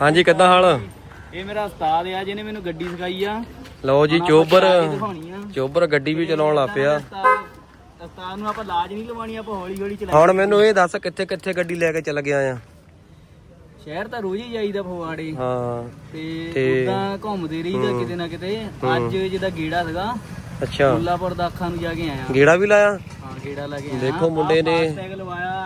ਹਾਂਜੀ ਕਿੱਦਾਂ ਹਾਲ? ਇਹ ਮੇਰਾ ਉਸਤਾਦ ਆ ਜਿਹਨੇ ਮੈਨੂੰ ਗੱਡੀ ਸਿਖਾਈ ਆ। ਲਓ ਜੀ ਚੋਬਰ ਚੋਬਰ ਗੱਡੀ ਵੀ ਚਲਾਉਣ ਲੱਗ ਪਿਆ। ਉਸਤਾਦ ਨੂੰ ਆਪਾਂ ਲਾਜ ਨਹੀਂ ਲਵਾਣੀ ਆਪਾਂ ਹੌਲੀ ਹੌਲੀ ਚਲਾ ਹੁਣ ਮੈਨੂੰ ਇਹ ਦੱਸ ਕਿੱਥੇ ਕਿੱਥੇ ਗੱਡੀ ਲੈ ਕੇ ਚੱਲ ਗਿਆ ਆ? ਸ਼ਹਿਰ ਤਾਂ ਰੋਜ਼ ਹੀ ਜਾਈਦਾ ਫਗਵਾੜੇ। ਹਾਂ। ਤੇ ਉਦਾਂ ਘੁੰਮਦੇ ਰਹੀਦਾ ਕਿਤੇ ਨਾ ਕਿਤੇ। ਅੱਜ ਜਿਹਦਾ ਗੇੜਾ ਸੀਗਾ ਅੱਛਾ। ਮੁੱਲਾਪੁਰ ਦਾ ਅੱਖਾਂ ਨੂੰ ਜਾ ਕੇ ਆਇਆ। ਗੇੜਾ ਵੀ ਲਾਇਆ? ਹਾਂ ਗੇੜਾ ਲਾ ਕੇ ਆਇਆ। ਦੇਖੋ ਮੁੰਡੇ ਨੇ-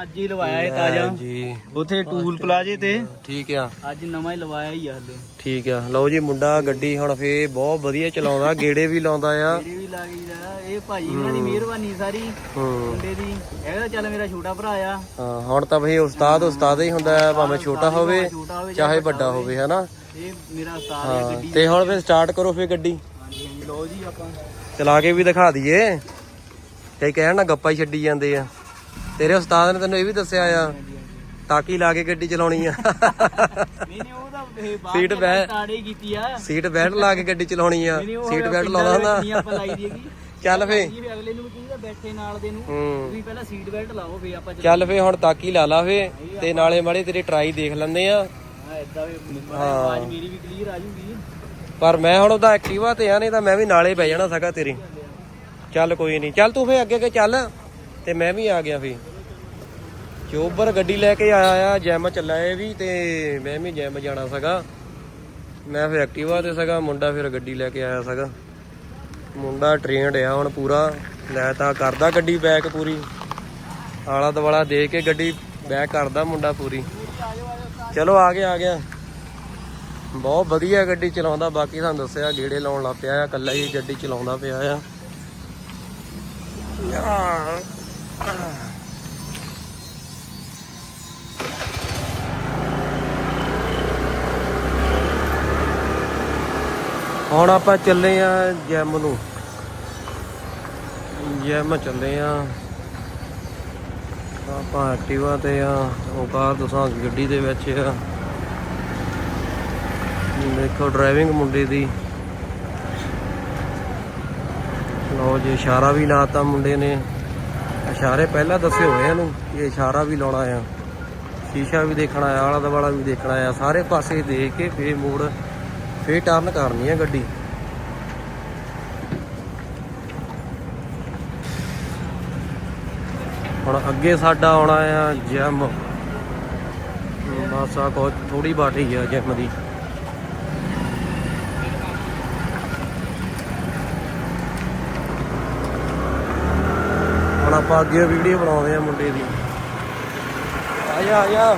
ਅੱਜ ਹੀ ਲਵਾਇਆ ਇਹ ਤਾਜ਼ਾ। ਜੀ। ਉਥੇ ਟੂਲ ਪਲਾਜੇ ਤੇ। ਠੀਕ ਆ। ਅੱਜ ਨਵਾਂ ਹੀ ਲਵਾਇਆ ਹੀ ਆ ਹਲੇ। ਠੀਕ ਆ। ਲਓ ਜੀ ਮੁੰਡਾ ਗੱਡੀ ਹੁਣ ਫੇ ਬਹੁਤ ਵਧੀਆ ਚਲਾਉਂਦਾ ਗੇੜੇ ਵੀ ਲਾਉਂਦਾ ਆ। ਮੇਰੇ ਵੀ ਲੱਗ ਗਈਦਾ ਇਹ ਭਾਜੀ ਉਹਨਾਂ ਦੀ ਮਿਹਰਬਾਨੀ ਸਾਰੀ। ਹੂੰ। ਮੁੰਡੇ ਦੀ। ਇਹ ਤਾਂ ਚੱਲ ਮੇਰਾ ਛੋਟਾ ਭਰਾ ਆ। ਹਾਂ ਹੁਣ ਤਾਂ ਭਈ ਉਸਤਾਦ ਉਸਤਾਦ ਹੀ ਹੁੰਦਾ ਹੈ ਭਾਵੇਂ ਛੋਟਾ ਹੋਵੇ ਛੋਟਾ ਹੋਵੇ ਚਾਹੇ ਵੱਡਾ ਹੋਵੇ। ਹਨਾ? ਇਹ ਮੇਰਾ ਉਸਤਾਦ ਆ ਹਾਂ ਗੱਡੀ ਤੇ ਹੁਣ ਫੇ ਸਟਾਰਟ ਕਰੋ ਫੇ ਗੱਡੀ। ਹਾਂਜੀ ਹਾਂਜੀ ਲਓ ਜੀ ਆਪਾਂ। ਚਲਾ ਕੇ ਵੀ ਦਿਖਾ ਦਈਏ। ਕਈ ਕਹਿਣ ਨਾ ਗੱਪਾਂ ਹੀ ਛੱਡੀ ਜਾਂਦੇ ਆ। ਤੇਰੇ ਉਸਤਾਦ ਨੇ ਤੈਨੂੰ ਇਹ ਵੀ ਦੱਸਿਆ ਆ ਤਾਕੀ ਲਾ ਕੇ ਗੱਡੀ ਚਲਾਉਣੀ ਆ। ਨਹੀਂ ਨਹੀਂ ਉਹ ਤਾਂ ਇਹ ਬਾਅਦ ਸੀਟ ਕੀਤੀ ਆ। ਸੀਟ ਬੈਲਟ ਲਾ ਕੇ ਗੱਡੀ ਚਲਾਉਣੀ ਆ। ਸੀਟ ਬੈਲਟ ਲਾਉਂਦਾ ਹੁੰਦਾ। ਚੱਲ ਫੇ। ਜੀ ਵੀ ਅਗਲੇ ਨੂੰ ਵੀ ਕਹੀਦਾ ਬੈਠੇ ਨਾਲ ਦੇ ਨੂੰ। ਹੂੰ। ਤੁਸੀਂ ਪਹਿਲਾਂ ਸੀਟ ਬੈਲਟ ਲਾਓ ਫੇ ਆਪਾਂ ਚੱਲ ਫੇ ਹੁਣ ਤਾਕੀ ਲਾ ਲਾ ਫੇ ਤੇ ਨਾਲੇ ਮਾੜੇ ਤੇਰੀ ਟਰਾਈ ਦੇਖ ਲੈਂਦੇ ਆ। ਹਾਂ ਇਦਾਂ ਵੀ ਆਵਾਜ਼ ਮੇਰੀ ਵੀ ਕਲੀਅਰ ਆ ਜੂਗੀ। ਪਰ ਮੈਂ ਹੁਣ ਉਹਦਾ ਐਕਟਿਵਾ ਤੇ ਆ ਨਹੀਂ ਤਾਂ ਮੈਂ ਵੀ ਨਾਲੇ ਬਹਿ ਜਾਣਾ ਸਗਾ ਤੇਰੀ। ਚੱਲ ਕੋਈ ਨਹੀਂ। ਚੱਲ ਤੂੰ ਫੇ ਅੱਗੇ ਅੱਗੇ ਚੱਲ। ਤੇ ਮੈਂ ਵੀ ਆ ਗਿਆ ਫੇ ਚੋਬਰ ਗੱਡੀ ਲੈ ਕੇ ਆਇਆ ਆ, ਜਿਮ ਚੱਲਾ ਇਹ ਵੀ ਤੇ ਮੈਂ ਵੀ ਜੈਮ ਜਾਣਾ ਸੀਗਾ। ਮੈਂ ਫਿਰ ਐਕਟਿਵਾ ਤੇ ਸੀਗਾ, ਮੁੰਡਾ ਫਿਰ ਗੱਡੀ ਲੈ ਕੇ ਆਇਆ ਸੀਗਾ। ਮੁੰਡਾ ਟ੍ਰੇਨਡ ਆ ਹੁਣ ਪੂਰਾ ਲੈ ਤਾਂ ਕਰਦਾ ਗੱਡੀ ਬੈਕ ਪੂਰੀ। ਆਲਾ ਦਵਾਲਾ ਦੇ ਕੇ ਗੱਡੀ ਬੈਕ ਕਰਦਾ ਮੁੰਡਾ ਪੂਰੀ। ਚਲੋ ਆ ਗਿਆ ਆ ਗਿਆ। ਬਹੁਤ ਵਧੀਆ ਗੱਡੀ ਚਲਾਉਂਦਾ, ਬਾਕੀ ਤੁਹਾਨੂੰ ਦੱਸਿਆ ਗੇੜੇ ਲਾਉਣ ਲੱਗ ਪਿਆ ਆ, ਇਕੱਲਾ ਹੀ ਗੱਡੀ ਚਲਾਉਂਦਾ ਪਿਆ ਆ। ਹੁਣ ਆਪਾਂ ਚੱਲੇ ਆ ਜਿਮ ਨੂੰ। ਜਿਮ ਚੱਲੇ ਆ। ਆਪਾਂ ਐਕਟਿਵਾ ਤੇ ਆ, ਉਹ ਕਾਰ ਦਸਾਂ ਗੱਡੀ ਦੇ ਵਿੱਚ ਆ। ਦੇਖੋ ਡਰਾਈਵਿੰਗ ਮੁੰਡੇ ਦੀ। ਲਓ ਜੀ, ਇਸ਼ਾਰਾ ਵੀ ਲਾਤਾ ਮੁੰਡੇ ਨੇ। ਇਸ਼ਾਰੇ ਪਹਿਲਾਂ ਦੱਸੇ ਹੋਏ ਇਹਨੂੰ ਕਿ ਇਸ਼ਾਰਾ ਵੀ ਲਾਉਣਾ ਆ। ਸ਼ੀਸ਼ਾ ਵੀ ਦੇਖਣਾ ਆ, ਆਲਾ ਦੁਆਲਾ ਵੀ ਦੇਖਣਾ ਆ। ਸਾਰੇ ਪਾਸੇ ਦੇਖ ਕੇ ਫੇਰ ਮੋੜ, ਫੇਰ ਟਰਨ ਕਰਨੀ ਆ ਗੱਡੀ। ਹੁਣ ਅੱਗੇ ਸਾਡਾ ਆਉਣਾ ਆ ਜਿਮ ਬਸ ਆ ਕੋ ਥੋੜੀ ਹੀ ਆ ਜਿਮ ਦੀ। ਆਪਾਂ ਅੱਗੇ ਵੀਡੀਓ ਬਣਾਉਂਦੇ ਆ ਮੁੰਡੇ ਦੀ। ਆ ਜਾ ਆ ਜਾ।